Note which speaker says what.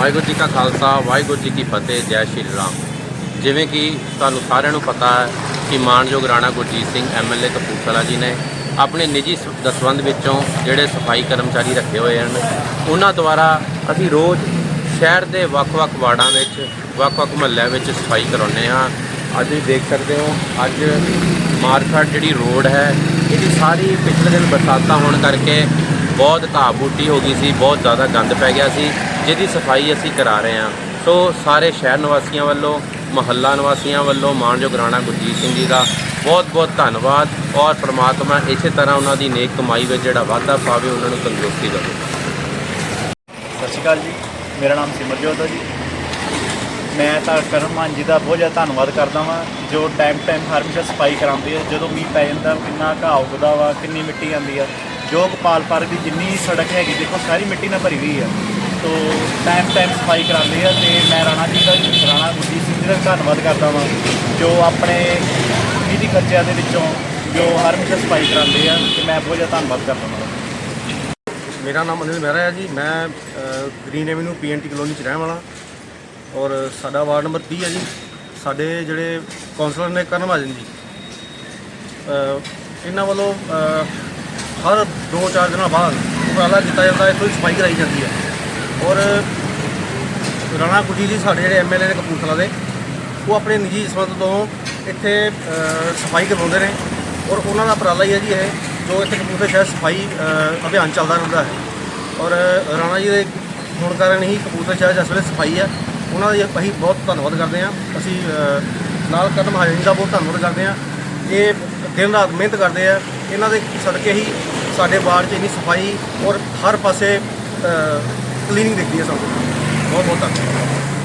Speaker 1: ਵਾਹਿਗੁਰੂ ਜੀ ਕਾ ਖਾਲਸਾ, ਵਾਹਿਗੁਰੂ ਜੀ ਕੀ ਫਤਿਹ, ਜੈ ਸ਼੍ਰੀ ਰਾਮ। ਜਿਵੇਂ ਕਿ ਤੁਹਾਨੂੰ ਸਾਰਿਆਂ ਨੂੰ ਪਤਾ ਹੈ ਕਿ ਮਾਨਯੋਗ ਰਾਣਾ ਗੁਰਜੀਤ ਸਿੰਘ ਐਮਐਲਏ ਕਪੂਰਥਲਾ ਜੀ ਨੇ ਆਪਣੇ ਨਿੱਜੀ ਸ- ਦਸਵੰਧ ਵਿੱਚੋਂ ਜਿਹੜੇ ਸਫ਼ਾਈ ਕਰਮਚਾਰੀ ਰੱਖੇ ਹੋਏ ਹਨ, ਉਹਨਾਂ ਦੁਆਰਾ ਅਸੀਂ ਰੋਜ਼ ਸ਼ਹਿਰ ਦੇ ਵੱਖ-ਵੱਖ ਵਾਰਡਾਂ ਵਿੱਚ, ਵੱਖ-ਵੱਖ ਮਹੱਲਿਆਂ ਵਿੱਚ ਸਫ਼ਾਈ ਕਰਾਉਂਦੇ ਹਾਂ। ਅੱਜ ਤੁਸੀਂ ਦੇਖ ਸਕਦੇ ਹੋ, ਅੱਜ ਮਾਰਕੀਟ ਜਿਹੜੀ ਰੋਡ ਹੈ, ਇਹਦੀ ਸਾਰੀ ਪਿਛਲੇ ਦਿਨ ਬਰਸਾਤਾਂ ਹੋਣ ਕਰਕੇ ਬਹੁਤ ਘਾਹ ਬੂਟੀ ਹੋ ਗਈ ਸੀ, ਬਹੁਤ ਜ਼ਿਆਦਾ ਗੰਦ ਪੈ ਗਿਆ ਸੀ, ਜਿਹਦੀ ਸਫ਼ਾਈ ਅਸੀਂ ਕਰਾ ਰਹੇ ਹਾਂ। ਸੋ ਸਾਰੇ ਸ਼ਹਿਰ ਨਿਵਾਸੀਆਂ ਵੱਲੋਂ, ਮਹੱਲਾ ਨਿਵਾਸੀਆਂ ਵੱਲੋਂ, ਮਾਨਯੋਗ ਰਾਣਾ ਗੁਰਜੀਤ ਸਿੰਘ ਜੀ ਦਾ ਬਹੁਤ ਬਹੁਤ ਧੰਨਵਾਦ ਔਰ ਪ੍ਰਮਾਤਮਾ ਇਸੇ ਤਰ੍ਹਾਂ ਉਹਨਾਂ ਦੀ ਨੇਕ ਕਮਾਈ ਵਿੱਚ ਜਿਹੜਾ ਵਾਧਾ ਪਾਵੇ, ਉਹਨਾਂ ਨੂੰ ਤੰਦਰੁਸਤੀ ਦੇਵੇ।
Speaker 2: ਸਤਿ ਸ਼੍ਰੀ ਅਕਾਲ ਜੀ। ਮੇਰਾ ਨਾਮ ਸਿਮਰਜੋਤ ਹੈ ਜੀ। ਮੈਂ ਤਾਂ ਕਰਮ ਮਾਨ ਜੀ ਦਾ ਬਹੁਤ ਜ਼ਿਆਦਾ ਧੰਨਵਾਦ ਕਰਦਾ ਵਾਂ, ਜੋ ਟਾਈਮ ਟਾਈਮ ਹਰ ਹਮੇਸ਼ਾ ਸਫ਼ਾਈ ਕਰਾਉਂਦੇ ਆ। ਜਦੋਂ ਮੀਂਹ ਪੈ ਜਾਂਦਾ, ਕਿੰਨਾ ਘਾਹ ਉੱਗਦਾ ਵਾ, ਕਿੰਨੀ ਮਿੱਟੀ ਆਉਂਦੀ ਆ। ਜੋ ਗੋਪਾਲ ਪਾਰਕ ਦੀ ਜਿੰਨੀ ਸੜਕ ਹੈਗੀ, ਦੇਖੋ ਸਾਰੀ ਮਿੱਟੀ ਨਾਲ ਭਰੀ ਹੋਈ ਆ। ਤੋ ਟਾਈਮ ਟਾਈਮ ਸਫ਼ਾਈ ਕਰਾਉਂਦੇ ਆ ਤੇ ਮੈਂ ਰਾਣਾ ਜੀ ਦਾ ਰਾਣਾ ਗੁਰਜੀਤ ਸਿੰਘ ਜੀ ਦਾ ਧੰਨਵਾਦ ਕਰਦਾ ਵਾਂ, ਜੋ ਆਪਣੇ ਨਿੱਜੀ ਖਰਚਿਆਂ ਦੇ ਵਿੱਚੋਂ ਜੋ ਹਰ ਹਮੇਸ਼ਾ ਸਫ਼ਾਈ ਕਰਾਉਂਦੇ ਆ ਤੇ ਮੈਂ ਬਹੁਤ ਜ਼ਿਆਦਾ ਧੰਨਵਾਦ ਕਰਦਾ ਵਾਂ।
Speaker 3: ਮੇਰਾ ਨਾਮ ਅਨਿਲ ਮਹਿਰਾ ਹੈ ਜੀ। ਮੈਂ ਗ੍ਰੀਨ ਐਵਨਿਊ ਪੀਐਨਟੀ ਕਲੋਨੀ ਚ ਰਹਿਣ ਵਾਲਾ। ਔਰ ਸਾਡਾ ਵਾਰਡ ਨੰਬਰ 30 ਹੈ ਜੀ। ਸਾਡੇ ਜਿਹੜੇ ਕਾਉਂਸਲਰ ਨੇ ਕਰਨ ਮਹਾਜਨ ਜੀ ਇਹਨਾਂ ਵੱਲੋਂ ਹਰ 2-4 ਦਿਨਾਂ ਬਾਅਦ ਉਪਰਾਲਾ ਕੀਤਾ ਜਾਂਦਾ ਹੈ ਕੋਈ ਸਫ਼ਾਈ ਕਰਾਈ ਜਾਂਦੀ ਹੈ। ਔਰ ਰਾਣਾ ਗੁੱਡੀ ਜੀ ਸਾਡੇ ਜਿਹੜੇ ਐਮਐਲਏ ਨੇ ਕਪੂਰਥਲਾ ਦੇ ਉਹ ਆਪਣੇ ਨਿੱਜੀ ਸੰਬੰਧ ਤੋਂ ਇੱਥੇ ਸਫ਼ਾਈ ਕਰਵਾਉਂਦੇ ਨੇ। ਔਰ ਉਹਨਾਂ ਦਾ ਉਪਰਾਲਾ ਹੀ ਹੈ ਜੀ ਇਹ ਜੋ ਇੱਥੇ ਕਪੂਰਥਲੇ ਸ਼ਹਿਰ ਸਫ਼ਾਈ ਅਭਿਆਨ ਚੱਲਦਾ ਰਹਿੰਦਾ ਹੈ। ਔਰ ਰਾਣਾ ਜੀ ਦੇ ਹੋਣ ਕਾਰਨ ਹੀ ਕਪੂਰਥਲੇ ਸ਼ਹਿਰ 'ਚ ਇਸ ਵੇਲੇ ਸਫ਼ਾਈ ਹੈ ਉਹਨਾਂ ਦੀ ਅਸੀਂ ਬਹੁਤ ਧੰਨਵਾਦ ਕਰਦੇ ਹਾਂ। ਅਸੀਂ ਅ, ਨਾਲ ਕਦਮ ਹਾਜਰੀ ਦਾ ਬਹੁਤ ਧੰਨਵਾਦ ਕਰਦੇ ਹਾਂ। ਇਹ ਦਿਨ ਰਾਤ ਮਿਹਨਤ ਕਰਦੇ ਆ। ਇਹਨਾਂ ਦੇ ਸਦਕੇ ਹੀ ਸਾਡੇ ਵਾਰਡ 'ਚ ਇੰਨੀ ਸਫ਼ਾਈ ਔਰ ਹਰ ਪਾਸੇ ਕਲੀਨਿੰਗ ਦਿਖਦੀ ਹੈ ਸਾਨੂੰ ਬਹੁਤ ਬਹੁਤ ਧੰਨਵਾਦ।